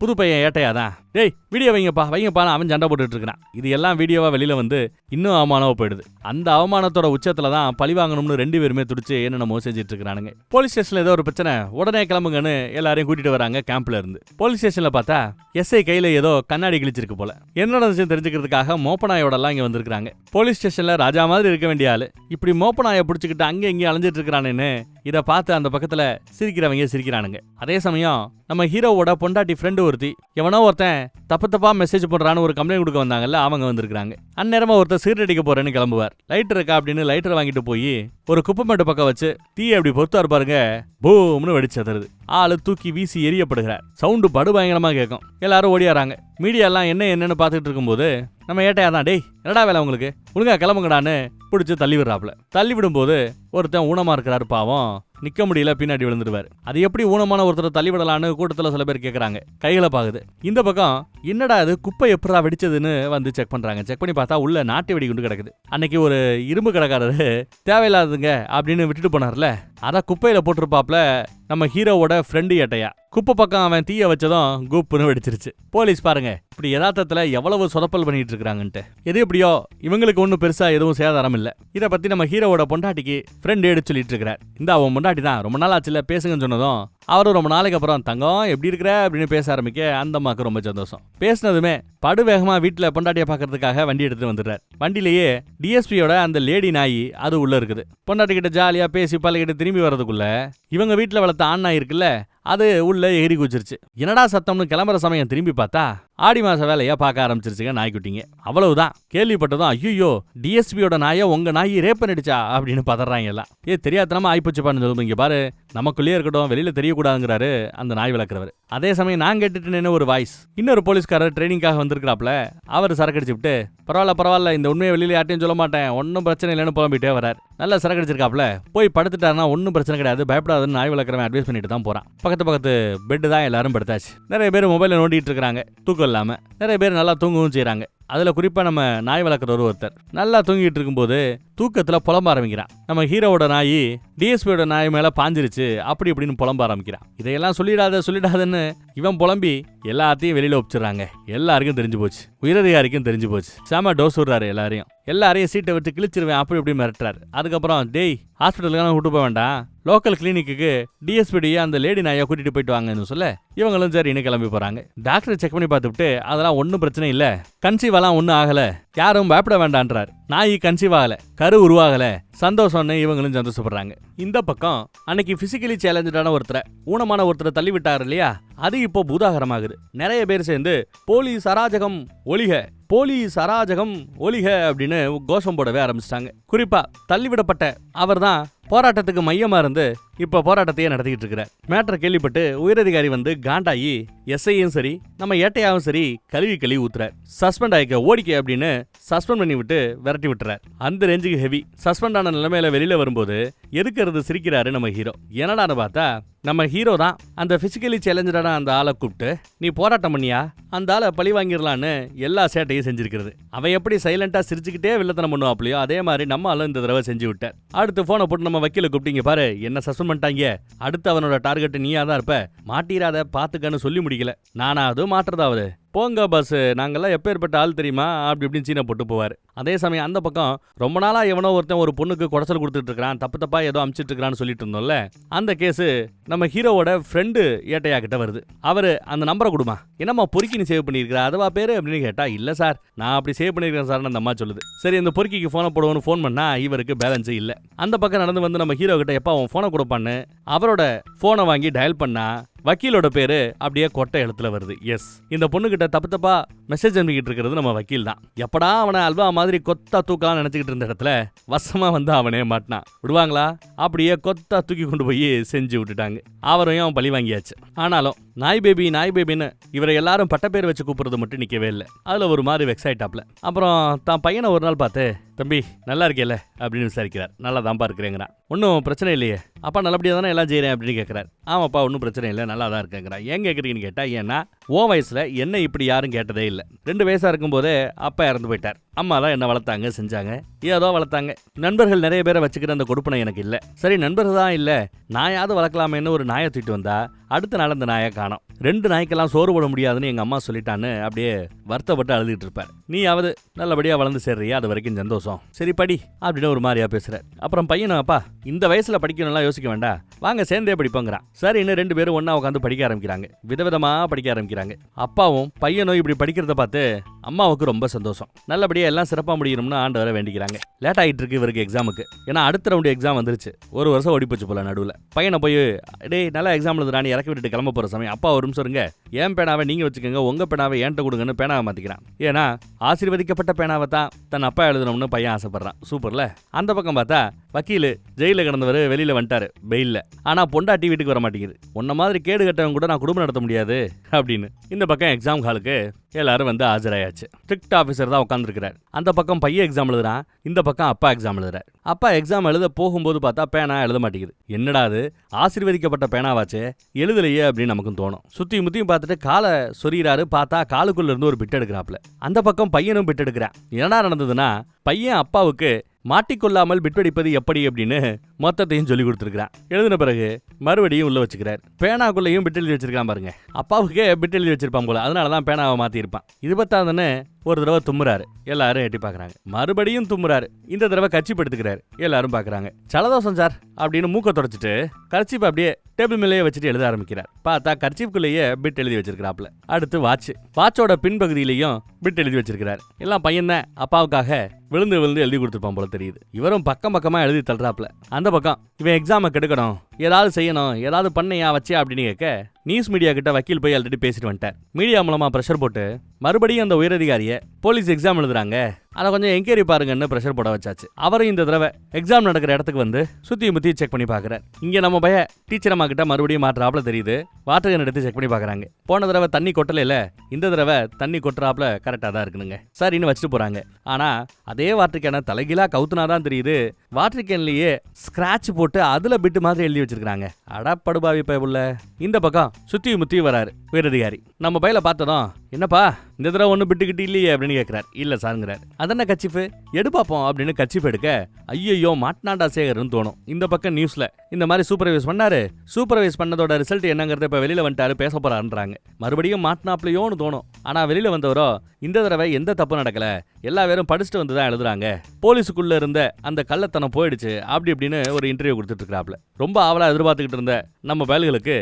புது பையன் ஏட்டையாதான். டேய் வீடியோ வைங்கப்பா. வைங்கப்பா அவன் சண்டை போட்டுட்டு இருக்கிறான். இது எல்லாம் வீடியோவா வெளியில வந்து இன்னும் அவமானமா போயிடுது. அந்த அவமானத்தோட உச்சத்துல தான் பழி வாங்கணும்னு ரெண்டு பேருமே துடிச்சு என்னென்னமோ செஞ்சுட்டு இருக்கிறானுங்க. போலீஸ் ஸ்டேஷன்ல ஏதோ ஒரு பிரச்சனை. உடனே கிளம்புங்கன்னு எல்லாரையும் கூட்டிட்டு வராங்க கேம்ப்ல இருந்து. போலீஸ் ஸ்டேஷன்ல பார்த்தா எஸ்ஐ கையில ஏதோ கண்ணாடி கிழிச்சிருக்கு போல. என்ன நடந்துச்சு தெரிஞ்சுக்கிறதுக்காக மோப்பனாயோட எல்லாம் இங்க வந்திருக்காங்க போலீஸ் ஸ்டேஷன்ல ராஜா மாதிரி இருக்க வேண்டிய ஆளு. இப்படி மோப்பனாயை பிடிச்சிக்கிட்டு அங்கே இங்கே அலைஞ்சிட்டு இருக்கிறானுன்னு இதை பார்த்து அந்த பக்கத்துல சிரிக்கிறவங்க சிரிக்கிறானுங்க. அதே சமயம் நம்ம ஹீரோ ஹீரோவோட பொண்டாட்டி ஃப்ரெண்டு ஒருத்தி. எவனோ ஒருத்தன் தப்பு தப்பா மெசேஜ் போடுறான்னு ஒரு கம்ப்ளைண்ட் கொடுக்க வந்தாங்கல்ல அவங்க வந்திருக்காங்க அந்நேரமா ஒருத்தர் சிகரெட் அடிக்க போறேன்னு கிளம்புவார். லைட்டர் இருக்கா அப்படின்னு லைட்டர் வாங்கிட்டு போய் ஒரு குப்பை குப்பைமேட்டு பக்கம் வச்சு தீ அப்படி பொறுத்தாரு பாருங்க. பூம்னு வெடிச்சதுறது ஆளு தூக்கி வீசி எரியப்படுகிறார். சவுண்டு படு பயங்கரமா கேட்கும் எல்லாரும் ஓடியாராங்க. மீடியா எல்லாம் என்ன என்னன்னு பார்த்துட்டு இருக்கும்போது நம்ம ஏட்டையா தான் டேய் என்னடா வேலை உங்களுக்கு? ஒழுங்கா கிளம்புங்கடான்னு பிடிச்சி தள்ளி விடுறாப்புல. தள்ளி விடும்போது ஒருத்தன் ஊனமா இருக்கிறாரு பாவம். நிக்க முடியல பின்னாடி விழுந்துடுவார். அது எப்படி ஊனமான ஒருத்தரை தள்ளி கூட்டத்தில் சில பேர் கேட்குறாங்க கைகளை பாக்குது. இந்த பக்கம் என்னடா இது குப்பை எப்படா வெடிச்சதுன்னு வந்து செக் பண்றாங்க. செக் பண்ணி பார்த்தா உள்ள நாட்டு வெடி குண்டு கிடக்குது. அன்னைக்கு ஒரு இரும்பு கடைக்காரரு தேவையில்லாததுங்க அப்படின்னு விட்டுட்டு போனார்ல. அதான் குப்பையில போட்டிருப்பாப்ல நம்ம ஹீரோவோட ஃப்ரெண்டு ஏட்டையா குப்பை பக்கம் அவன் தீய வச்சதும் கூப்புன்னு வெடிச்சிருச்சு. போலீஸ் பாருங்க இப்படி யதார்த்தத்துல எவ்வளவு சொதப்பல் பண்ணிட்டு இருக்காங்கன்ட்டு எது எப்படியோ இவங்களுக்கு ஒன்றும் பெருசா எதுவும் சேதாரம் இல்லை இதை பத்தி நம்ம ஹீரோவோட பொண்டாட்டிக்கு ஃப்ரெண்டு எடுத்து சொல்லிட்டு இருக்கிறார் இந்த அவன் பொண்டாட்டி தான் ரொம்ப நாள் ஆச்சுல பேசுங்கன்னு சொன்னதும் அவரும் ரொம்ப நாளைக்கு அப்புறம் தங்கம் எப்படி இருக்கிற? அப்படின்னு பேச ஆரம்பிக்க அந்த அம்மாக்கு ரொம்ப சந்தோஷம். பேசினதுமே படு வீட்டில் பொண்டாட்டியை பார்க்கறதுக்காக வண்டி எடுத்துட்டு வந்துடுறார். வண்டியிலேயே டிஎஸ்பியோட அந்த லேடி நாய் அது உள்ள இருக்குது. பொண்டாட்டி கிட்ட ஜாலியா பேசி பழகிட்டு திரும்பி வர்றதுக்குள்ள இவங்க வீட்டுல வளர்த்த ஆண் நாய் இருக்குல்ல அது உள்ள எகிரி குச்சிருச்சு என்னடா சத்தம்னு கிளம்புற சமயம் திரும்பி பார்த்தா ஆடி மாச வேலையா பார்க்க ஆரம்பிச்சிருச்சுங்க நாய்க்குட்டிங்க. அவ்வளவுதான். கேள்விப்பட்டதும் ஐயோ டிஎஸ்பியோட நாயை உங்க நாய் ரேப் பண்ணிடுச்சா அப்படின்னு பதறாங்க எல்லாம். ஏ தெரியாதனமா ஆயிப்போச்சுப்பான்னு சொல்லுங்க பாரு. நமக்குள்ளேயே இருக்கட்டும் வெளியில தெரியக்கூடாதுங்கிறாரு அந்த நாய் வளர்க்குறவர். அதே சமயம் நான் கேட்டுட்டு நின்று ஒரு வாய்ஸ் இன்னொரு போலீஸ்காரர் ட்ரைனிங்காக வந்திருக்கிறாப்ல. அவர் சரக்கடிச்சு விட்டு பரவாயில்ல பரவாயில்ல இந்த உண்மையை வெளியில யார்ட்டையும் சொல்ல மாட்டேன். ஒன்றும் பிரச்சனை இல்லைன்னு புலம்பிட்டே வரார். நல்லா சரக்கடிச்சிருக்காப்ல. போய் படுத்துட்டாருன்னா ஒன்றும் பிரச்சனை கிடையாது. பயப்படாதுன்னு நாய் வளர்க்குறவன் அட்வைஸ் பண்ணிட்டு தான் போறான். பக்கத்து பக்கத்து பெட்டு தான் எல்லாரும் படுத்தாச்சு. நிறைய பேர் மொபைலில் நோண்டிட்டு இருக்கிறாங்க தூக்கம் இல்லாமல் நிறைய பேர் நல்லா தூங்கவும் செய்கிறாங்க அதில் குறிப்பாக நம்ம நாய் வளர்க்குற ஒருத்தர். நல்லா தூங்கிட்டு இருக்கும்போது தூக்கத்தில் புலம்ப ஆரம்பிக்கிறான். நம்ம ஹீரோவோட நாய் டிஎஸ்பியோட நாய் மேலே பாஞ்சிருச்சு அப்படி இப்படின்னு புலம்ப ஆரம்பிக்கிறான். இதையெல்லாம் சொல்லிடாத சொல்லிடாதன்னு இவன் புலம்பி எல்லாத்தையும் வெளியில் ஒப்பிச்சிடுறாங்க. எல்லாருக்கும் தெரிஞ்சு போச்சு. உயரதிகாரிக்கும் தெரிஞ்சு போச்சு. செம டோஸ் விடுறாரு எல்லாரையும். எல்லாரையும் சீட்டை வச்சு கிழிச்சிருவேன் அப்படி இப்படி மிரட்டுறாரு. அதுக்கப்புறம் டேய் ஹாஸ்பிட்டலுக்கு கூட்டு போக வேண்டாம். லோக்கல் கிளினிக்கு டிஎஸ்பிடியை அந்த லேடி நாயை கூட்டிட்டு போயிட்டு வாங்கன்னு சொல்ல இவங்களும் சரின்னு கிளம்பி போறாங்க. டாக்டர் செக் பண்ணி பார்த்துட்டு அதெல்லாம் ஒன்றும் பிரச்சனை இல்லை. கன்சீவெல்லாம் ஒன்றும் ஆகலை. யாரும் பயப்பட வேண்டான்றார். நாய் கன்சீவ் ஆகல கரு உருவாகல. சந்தோஷம்னு இவங்களும் சந்தோஷப்படுறாங்க. இந்த பக்கம் அன்னைக்கு பிசிக்கலி சேலஞ்சடான ஒருத்தரை ஊனமான ஒருத்தரை தள்ளி விட்டார் இல்லையா? அது இப்போ பூதாகரமாகுது. நிறைய பேர் சேர்ந்து போலீஸ் அராஜகம் ஒளிக போலீஸ் அராஜகம் ஒளிக அப்படின்னு கோஷம் போடவே ஆரம்பிச்சிட்டாங்க. குறிப்பா தள்ளிவிடப்பட்ட அவர்தான் போராட்டத்துக்கு மையமா இருந்து இப்ப போராட்டத்தையே நடத்திக்கிட்டு இருக்கிறார். மேட்டரை கேள்விப்பட்டு உயரதிகாரி வந்து காண்டாயி எஸ்ஐயும் சரி நம்ம ஏட்டையாவும் சரி கழுவி கழுவி ஊத்துறார். சஸ்பெண்ட் ஆயிக்க ஓடிக்க அப்படின்னு சஸ்பெண்ட் பண்ணி விட்டு விரட்டி விட்டுறார். அந்த ரேஞ்சுக்கு ஹெவி. சஸ்பெண்ட் ஆன நிலைமையில வெளியில வரும்போது எதுக்கிறது சிரிக்கிறாரு நம்ம ஹீரோ? என்னடான்னு பார்த்தா? நம்ம ஹீரோ தான். அந்த ஃபிசிக்கலி சேலஞ்சடான அந்த ஆளை கூப்பிட்டு நீ போராட்டம் பண்ணியா? அந்த ஆளை பழி வாங்கிடலான்னு எல்லா சேட்டையும் செஞ்சிருக்கிறது. அவன் எப்படி சைலண்டாக சிரிச்சுக்கிட்டே வில்லத்தனம் பண்ணுவாப்லையோ அதே மாதிரி நம்ம ஆளும் இந்த தடவை செஞ்சு விட்டார் அடுத்து ஃபோனை போட்டு நம்ம வக்கீல கூப்பிட்டீங்க பாரு என்ன சஸ்பெண்ட் பண்ணிட்டாங்க? அடுத்து அவனோட டார்கெட் நீயா தான் இருப்ப? மாட்டிராத பார்த்துக்கன்னு சொல்லி முடிக்கல. நானாவது மாற்றுறதாவது போங்க பஸ் நாங்கெல்லாம் எப்பேற்பட்ட ஆள் தெரியுமா? அப்படி இப்படின்னு சீனை போட்டு போவார். அதே சமயம் அந்த பக்கம் ரொம்ப நாளாக எவனோ ஒருத்தன் ஒரு பொண்ணுக்கு குடசல் கொடுத்துட்டு இருக்கிறான் தப்பு தப்பா ஏதோ அமிச்சிட்டு இருக்கிறான்னு சொல்லிட்டு இருந்தோம்ல அந்த கேஸு நம்ம நம்ம ஹீரோவோட ஃப்ரெண்டு ஏட்டையா கிட்ட வருது. அவரு அந்த நம்பரை கொடுமா. என்னம்மா பொறுக்கி நீ சேவ் பண்ணியிருக்கிற? அதுவா பேரு? அப்படின்னு கேட்டா இல்ல சார் நான் அப்படி சேவ் பண்ணியிருக்கேன் சார் அந்த அம்மா சொல்லுது. சரி அந்த பொறுக்கிக்கு ஃபோனை போடுவோன்னு ஃபோன் பண்ணா இவருக்கு பேலன்ஸ் இல்ல. அந்த பக்கம் நடந்து வந்து நம்ம ஹீரோ கிட்ட எப்போ அவன் ஃபோனை கொடுப்பான்னு அவரோட ஃபோனை வாங்கி டயல் பண்ணா வக்கீலோட பேரு அப்படியே கொட்டை எழுத்துல வருது. எஸ் இந்த பொண்ணுகிட்ட தப்பு தப்பா மெசேஜ் அனுப்பிக்கிட்டு இருக்கிறது நம்ம வக்கீல் தான். எப்படா அவனை அல்வா மாதிரி கொத்தா தூக்கலாம் நினைச்சுக்கிட்டு இருந்த இடத்துல வசமா வந்து அவனே மாட்டினான். விடுவாங்களா? அப்படியே கொத்தா தூக்கி கொண்டு போய் செஞ்சு விட்டுட்டாங்க. அவரையும் அவன் பழி வாங்கியாச்சு. ஆனாலும் நாய் பேபி நாய் பேபின்னு இவரை எல்லாரும் பட்டப்பேர் வச்சு கூப்பிடுறது மட்டும் நிற்கவே இல்லை. அதில் ஒரு மாதிரி வெக்ஸ் ஆயிட்டாப்ல. அப்புறம் தான் பையனை ஒரு நாள் பார்த்து தம்பி நல்லா இருக்கேல்ல அப்படின்னு விசாரிக்கிறார். நல்லா தான்ப்பா இருக்கிறேங்கிறான். ஒன்றும் பிரச்சனை இல்லையே. அப்பா நல்லபடியாக தானே எல்லாம் செய்கிறேன் அப்படின்னு கேட்குறாரு ஆமாப்பா ஒன்றும் பிரச்சனை இல்லை நல்லா தான் இருக்கேங்கிறான். ஏன் கேட்குறீங்கன்னு கேட்டால் ஏன்னா ஓ வயசில் என்ன இப்படி யாரும் கேட்டதே இல்லை. ரெண்டு வயசாக இருக்கும்போதே அப்பா இறந்து போயிட்டார். அம்மா தான் என்ன வளர்த்தாங்க செஞ்சாங்க. ஏதோ வளர்த்தாங்க. நண்பர்கள் நிறைய பேரை வச்சுக்கிற அந்த கொடுப்பனை எனக்கு இல்லை. சரி நண்பர்கள் தான் இல்லை. நாயாவது வளர்க்கலாமேன்னு ஒரு நாயை தூக்கிட்டு வந்தா அடுத்த நாள் அந்த நாயை காணோம். ரெண்டு நாய்க்கெல்லாம் சோறு போட முடியாதுன்னு எங்கள் அம்மா சொல்லிட்டான்னு அப்படியே வருத்தப்பட்டு அழுதுட்டு இருப்பார். நீயாவது நல்லபடியாக வளர்ந்து சேர்றியா? அது வரைக்கும் சந்தோஷம். சரி படி அப்படின்னு ஒரு மாதிரியா பேசுகிற அப்புறம் பையனும் அப்பா இந்த வயசில் படிக்கணும்லாம் யோசிக்க வேண்டாம். வாங்க சேர்ந்தே படிப்போங்கிறான். சரின்னு ரெண்டு பேரும் ஒன்றா உட்காந்து படிக்க ஆரம்பிக்கிறாங்க. விதவிதமாக படிக்க ஆரம்பிக்கிறாங்க. அப்பாவும் பையனும் இப்படி படிக்கிறத பார்த்து அம்மாவுக்கு ரொம்ப சந்தோஷம். நல்லபடியா எல்லாம் சிறப்பாக முடியணும்னு ஆண்டவரை வேண்டிக்கிறாங்க. லேட் ஆகிட்டு இருக்கு இவருக்கு எக்ஸாமுக்கு ஏன்னா அடுத்த ரவுண்டு எக்ஸாம் வந்துருச்சு. ஒரு வருஷம் ஓடி போச்சு போல நடுவில். பையனை போய் டேய் நல்லா எக்ஸாம் எழுதுறான்னு இறக்கி விட்டுட்டு கிளம்ப போகிற சமயம் அப்பா ஒரு நிமிஷம் இருங்க. என் பேனாவை நீங்கள் வச்சுக்கோங்க. உங்கள் பேனாவை ஏன்ட்ட கொடுங்கன்னு பேனாவை மாற்றிக்கிறான் ஏன்னா ஆசீர்வதிக்கப்பட்ட பேனாவை தான் தன் அப்பா எழுதணும்னு பையன் ஆசைப்படுறான். சூப்பர்ல? அந்த பக்கம் பார்த்தா வக்கீல் ஜெயிலில் கிடந்தவர் வெளியில் வந்துட்டாரு பெயில்ல. ஆனால் பொண்டாட்டி வீட்டுக்கு வர மாட்டேங்குது. உன்ன மாதிரி கேடு கட்டவங்க கூட நான் குடும்பம் நடத்த முடியாது அப்படின்னு. இந்த பக்கம் எக்ஸாம் ஹாலுக்கு எல்லாரும் வந்து ஆஜராயாச்சு. ஸ்ட்ரிக்ட் ஆஃபீஸர் தான் உட்காந்துருக்கிறார் அந்த பக்கம் பையன் எக்ஸாம் எழுதுறான் இந்த பக்கம் அப்பா எக்ஸாம் எழுதுறார். அப்பா எக்ஸாம் எழுத போகும்போது பார்த்தா பேனா எழுத மாட்டேங்குது. என்னடா அது? ஆசீர்வதிக்கப்பட்ட பேனாவாச்சே? எழுதலையே அப்படின்னு நமக்கும் தோணும். சுற்றி முத்தியும் பார்த்துட்டு காலை சொரியிறாரு பார்த்தா காலுக்குள்ள இருந்து ஒரு பிட் எடுக்கிறாப்ல அந்த பக்கம் பையனும் பிட் எடுக்கிறான். என்னடா நடந்ததுன்னா பையன் அப்பாவுக்கு மாட்டிக்கொள்ளாமல் பிட்வெடிப்பது எப்படி அப்படின்னு மொத்தத்தையும் சொல்லி கொடுத்துருக்கிறான் எழுதின பிறகு மறுபடியும் உள்ள வச்சுக்கிறார். பேனாக்குள்ளேயும் பிட் எழுதி வச்சிருக்கான் பாருங்க. அப்பாவுக்கே பிட் எழுதி வச்சிருப்பான் போல. அதனால தான் பேனாவை மாத்திருப்பான் இது பத்தாதுன்னு ஒரு தடவை தும்முறாரு. எல்லாரும் எட்டி பார்க்குறாங்க மறுபடியும் தும்முறாரு. இந்த தடவை கட்சி படுத்துக்கிறாரு எல்லாரும் பார்க்குறாங்க சலதோஷம் சார் அப்படின்னு மூக்க தொடச்சிட்டு கர்ச்சிப் அப்படியே டேபிள் மேலேயே வச்சுட்டு எழுத ஆரம்பிக்கிறார். பார்த்தா கர்ச்சிப்புக்குள்ளேயே பிட் எழுதி வச்சிருக்கிறாப்ல அடுத்து வாட்ச் வாட்சோட பின்பகுதியிலையும் பிட் எழுதி வச்சிருக்கிறார். எல்லாம் பையன் தான். அப்பாவுக்காக விழுந்து விழுந்து எழுதி கொடுத்துருப்பான் போல தெரியுது. இவரும் பக்கம் பக்கமா எழுதி தள்ளுறாப்ல அந்த பக்கம் இவன் எக்ஸாமை கெடுக்கணும். ஏதாவது செய்யணும் ஏதாவது பண்ணையா வச்சியா அப்படின்னு கேட்க நியூஸ் மீடியா கிட்ட வக்கீல் போய் ஆல்ரெடி பேசிட்டு வந்துட்டார் மீடியா மூலமா ப்ரெஷர் போட்டு மறுபடியும் அந்த உயரதிகாரியை போலீஸ் எக்ஸாம் எழுதுறாங்க. அதை கொஞ்சம் என்கொயரி பாருங்கன்னு ப்ரெஷர் போட வச்சாச்சு. அவரும் இந்த தடவை எக்ஸாம் நடக்கிற இடத்துக்கு வந்து சுற்றி முத்தி செக் பண்ணி பார்க்குறார். இங்கே நம்ம பைய டீச்சர் அம்மா கிட்ட மறுபடியும் மாற்றாப்புல தெரியுது. வாட்டர் கேன் எடுத்து செக் பண்ணி பார்க்குறாங்க. போன தடவை தண்ணி கொட்டலையில இந்த தடவை தண்ணி கொட்டுறாப்புல கரெக்டாக தான் இருக்குதுங்க. சரின்னு வச்சுட்டு போகிறாங்க ஆனால் அதே வாட்டர் கேனை தலைகீழாக கவுத்துனா தான் தெரியுது. வாட்டர் கேன்லயே ஸ்க்ராட்ச் போட்டு அதில் பிட்டு மாதிரி எழுதி வச்சிருக்காங்க அடப்படுபாவி பயவுள்ள இந்த பக்கம் சுற்றி முத்தி வராரு உயரதிகாரி. நம்ம பையில பார்த்ததும் என்னப்பா இந்த தடவை ஒன்றும் பிட்டுக்கிட்டு இல்லையே அப்படின்னு கேட்குறாரு இல்லை சாருங்கிறார். அதென்ன கச்சிஃபு எடு பார்ப்போம் அப்படின்னு கச்சிஃப் எடுக்க ஐயையோ மாட்னாண்டா சேகர்னு தோணும். இந்த பக்கம் நியூஸில் இந்த மாதிரி சூப்பர்வைஸ் பண்ணாரு. சூப்பர்வைஸ் பண்ணதோட ரிசல்ட் என்னங்கிறத இப்போ வெளியில் வந்துட்டாரு பேச போறாருன்றாங்க. மறுபடியும் மாட்டினாப்லையோன்னு தோணும். ஆனால் வெளியில் வந்தவரோ இந்த தடவை எந்த தப்பு நடக்கல. எல்லா பேரும் படிச்சுட்டு வந்து தான் எழுதுறாங்க. போலீஸுக்குள்ளே இருந்த அந்த கள்ளத்தனம் போயிடுச்சு அப்படி இப்படின்னு ஒரு இன்டர்வியூ கொடுத்துட்டு இருக்கிறாப்ல ரொம்ப ஆவலாக எதிர்பார்த்துக்கிட்டு இருந்த நம்ம பயல்களுக்கு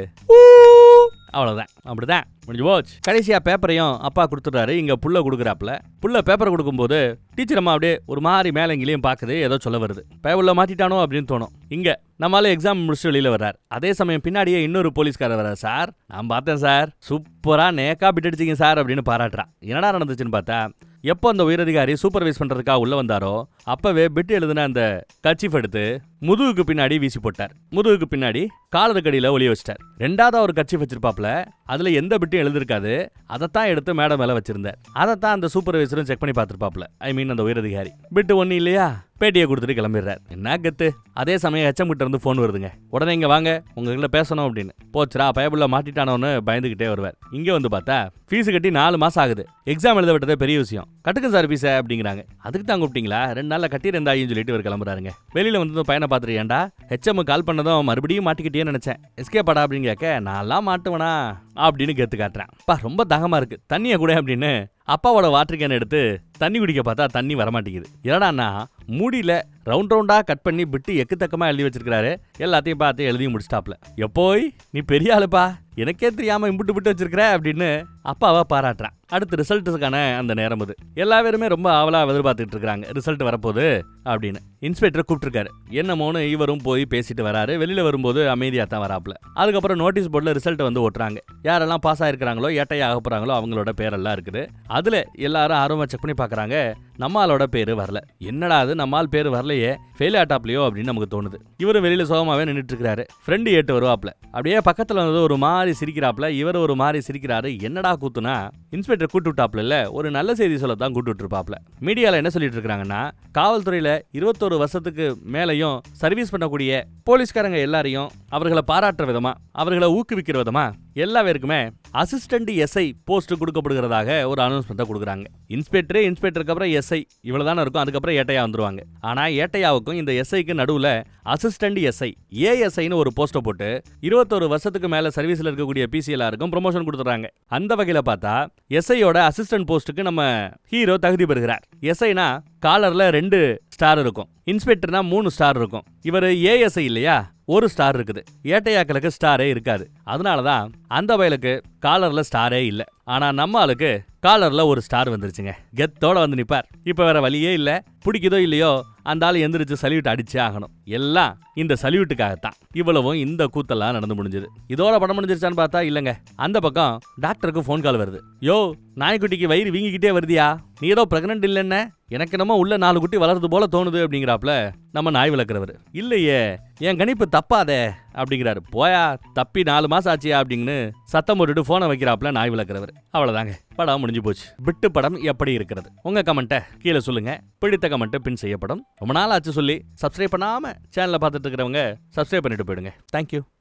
அவ்வளோதான் அப்படிதான். முடிஞ்சு போச்சு. கடைசியாக பேப்பரையும் அப்பா கொடுத்துட்றாரு. இங்கே புள்ள கொடுக்குறாப்புல. புள்ள பேப்பரை கொடுக்கும்போது டீச்சர் அம்மா அப்படியே ஒரு மாதிரி மேலங்கிலையும் பார்க்குது. ஏதோ சொல்ல வருது. பயவுள்ள மாட்டிட்டானோ அப்படின்னு தோணும். இங்கே நம்மளால எக்ஸாம் முடிச்சுட்டு வெளியில் வர்றார். அதே சமயம் பின்னாடியே இன்னொரு போலீஸ்காரர் வர்றார் சார் நான் பார்த்தேன் சார். சூப்பராக நேக்கா பிட் அடிச்சிங்க சார் அப்படின்னு பாராட்டுறான். என்னடா நடந்துச்சுன்னு பார்த்தா எப்போ அந்த உயரதிகாரி சூப்பர்வைஸ் பண்ணுறதுக்காக உள்ளே வந்தாரோ அப்போவே பிட் எழுதின அந்த கச்சிஃப் எடுத்து முதுகுக்கு பின்னாடி வீசி போட்டார். முதுகுக்கு பின்னாடி காலருக்கடியில் ஒளிய வச்சிட்டார். ரெண்டாவது ஒரு கட்சி வச்சிருப்பாப்ல அதில் எந்த பிட்டும் எழுதிருக்காது அதைத்தான் எடுத்து மேடம் மேலே வச்சிருந்தார். அதைத்தான் அந்த சூப்பர்வைசரும் செக் பண்ணி பார்த்துருப்பாப்ல ஐ மீன் அந்த உயரதிகாரி. பிட்டு ஒன்றும் இல்லையா? பேட்டியை கொடுத்துட்டு கிளம்பிடுறார். என்ன கத்து? அதே சமயம் ஹெச்எம்கிட்ட இருந்து ஃபோன் வருதுங்க. உடனே இங்கே வாங்க உங்ககிட்ட பேசணும் அப்படின்னு. போச்சுரா பயபுள்ள மாட்டிட்டானோன்னு பயந்துகிட்டே வருவார். இங்கே வந்து பார்த்தா ஃபீஸ் கட்டி நாலு மாதம் ஆகுது. எக்ஸாம் எழுத விட்டதே பெரிய விஷயம். கட்டுக்கு சார் ஃபீஸை அப்படிங்கிறாங்க. அதுக்கு தான் கூப்பிட்டீங்களா? ரெண்டு நாளில் கட்டியிருந்தாயின்னு சொல்லிட்டு இவர் கிளம்புறாருங்க. வெளியில் வந்து பையனை பார்த்துட்டு ஏன்டா ஹெச்எம் கால் பண்ணதும் மறுபடியும் மாட்டிக்கிட்டே நினச்சேன். எஸ்கே படா அப்படின்னு கேட்க நான்லாம் மாட்டுவேனா? அப்படின்னு கெத்து காட்டுறேன். பா ரொம்ப தாகமா இருக்கு. தண்ணியை கூட அப்படின்னு அப்பாவோட வாட்டர் கேன் எடுத்து தண்ணி குடிக்க பார்த்தா தண்ணி வரமாட்டேங்குது. என்னடான்னா முடியல ரவுண்ட் ரவுண்டா கட் பண்ணி விட்டு எக்குத்தக்கமா எழுதி வச்சிருக்காரு எல்லாத்தையும் பார்த்து எழுதி முடிச்சிட்டாப்ல. எப்போய் நீ பெரிய ஆளுப்பா. எனக்கே தெரியாம இம்புட்டு விட்டு வச்சிருக்கிற அப்படின்னு அப்பாவை பாராட்டுறான். அடுத்து ரிசல்ட்டுக்கான அந்த நேரம் இது எல்லா பேருமே ரொம்ப ஆவலா எதிர்பார்த்துட்டு இருக்காங்க ரிசல்ட் வரப்போகுது அப்படின்னு. இன்ஸ்பெக்டர் கூப்பிட்டுருக்காரு. என்னமோன்னு இவரும் போய் பேசிட்டு வராரு. வெளியில வரும்போது அமைதியா தான் வராப்ல. அதுக்கப்புறம் நோட்டீஸ் போர்டில் ரிசல்ட் வந்து ஓட்டுறாங்க யாரெல்லாம் பாஸ் ஆயிருக்கிறாங்களோ ஏட்டையாக ஆக போறாங்களோ அவங்களோட பேரெல்லாம் இருக்குது. அதுல எல்லாரும் ஆர்வமா செக் பண்ணி பார்க்குறாங்க. நம்மாலோட பேர் வரல. என்னடா அது? நம்மால் பேர் வரலையே. ஃபெயில் ஆட்டாப்லையோ அப்படின்னு நமக்கு தோணுது. இவரு வெளியில் சோகமாகவே நின்றுட்டு இருக்கிறாரு ஃப்ரெண்டு ஏட்டு வருவாப்ல. அப்படியே பக்கத்தில் வந்து ஒரு மாதிரி சிரிக்கிறாப்ல. இவர் ஒரு மாதிரி சிரிக்கிறாரு. என்னடா கூத்துனா இன்ஸ்பெக்டர் கூட்டு விட்டாப்ல ஒரு நல்ல செய்தி சொல்ல தான் கூட்டு விட்டுருப்பாப்ல. மீடியாவில் என்ன சொல்லிட்டு இருக்காங்கன்னா காவல்துறையில் இருபத்தோரு வருஷத்துக்கு மேலையும் சர்வீஸ் பண்ணக்கூடிய போலீஸ்காரங்க எல்லாரையும் அவர்களை பாராட்டுற விதமா அவர்களை ஊக்குவிக்கிற விதமா எல்லா பேருக்குமே எஸ்ஐ போஸ்ட் கொடுக்கப்படுகிறதாக ஒரு அனௌன்ஸ்மெண்ட்டை கொடுக்குறாங்க. இன்ஸ்பெக்டரே இன்ஸ்பெக்டருக்கு அப்புறம் எஸ்ஐ இவ்வளவுதானே இருக்கும் அதுக்கப்புறம் ஏட்டையா வந்துருவாங்க. ஆனா ஏட்டையாவுக்கும் இந்த எஸ்ஐக்கு நடுவுல அசிஸ்டண்ட் எஸ்ஐ ஏஎஸ்ஐன்னு ஒரு போஸ்ட்டை போட்டு இருபத்தொரு வருஷத்துக்கு மேல சர்வீஸ்ல இருக்கக்கூடிய பிசிஎல்ஆருக்கும் ப்ரொமோஷன் கொடுத்துறாங்க அந்த வகையில பார்த்தா எஸ்ஐயோட அசிஸ்டன்ட் போஸ்ட்டுக்கு நம்ம ஹீரோ தகுதி பெறுகிறார். எஸ்ஐனா காலரில் ரெண்டு ஸ்டார் இருக்கும். இன்ஸ்பெக்டர்னா மூணு ஸ்டார் இருக்கும். இவர் ஏஎஸ்ஐ இல்லையா? ஒரு ஸ்டார் இருக்குது. ஏட்டையாக்களுக்கு ஸ்டாரே இருக்காது. அதனால தான் அந்த வயலுக்கு காலரில் ஸ்டாரே இல்லை. ஆனா நம்ம ஆளுக்கு காலர்ல ஒரு ஸ்டார் வந்துருச்சுங்க. கெத்தோட வந்து நிப்பார். இப்ப வேற வழியே இல்ல. பிடிக்குதோ இல்லையோ அந்த ஆள் எந்திரிச்சு சல்யூட் அடிச்சே ஆகணும். எல்லாம் இந்த சல்யூட்டுக்காகத்தான். இவ்வளவும் இந்த கூத்தெல்லாம் நடந்து முடிஞ்சது. இதோட படம் முடிஞ்சிருச்சான்னு பார்த்தா இல்லைங்க. அந்த பக்கம் டாக்டருக்கு ஃபோன் கால் வருது. யோ நாய்க்குட்டிக்கு வயிறு வீங்கிக்கிட்டே வருதியா? நீ ஏதோ பிரெக்னன்ட் இல்லைன்னு? எனக்கு என்னமோ உள்ள நாலு குட்டி வளர்றது போல தோணுது அப்படிங்கிறாப்ல நம்ம நாய் விளக்குறவர் இல்லையே என் கணிப்பு தப்பாதே அப்படிங்கிறாரு. போயா தப்பி நாலு மாசம் ஆச்சியா அப்படின்னு சத்தம் போட்டுட்டு போனை வைக்கிறாப்ல நாய் விளக்குறவர் அவ்வளவுதாங்க. படம் முடிஞ்சு போச்சு. விட்டு படம் எப்படி இருக்கிறது? உங்க கமெண்ட்டை கீழே சொல்லுங்க. பிடித்த கமெண்ட்டை பின் செய்யப்படும். ரொம்ப நாள் ஆச்சு சொல்லி சப்ஸ்கிரைப் பண்ணாம சேனலை பார்த்துட்டு இருக்கிறவங்க சப்ஸ்கிரைப் பண்ணிட்டு போயிடுங்க. தேங்க்யூ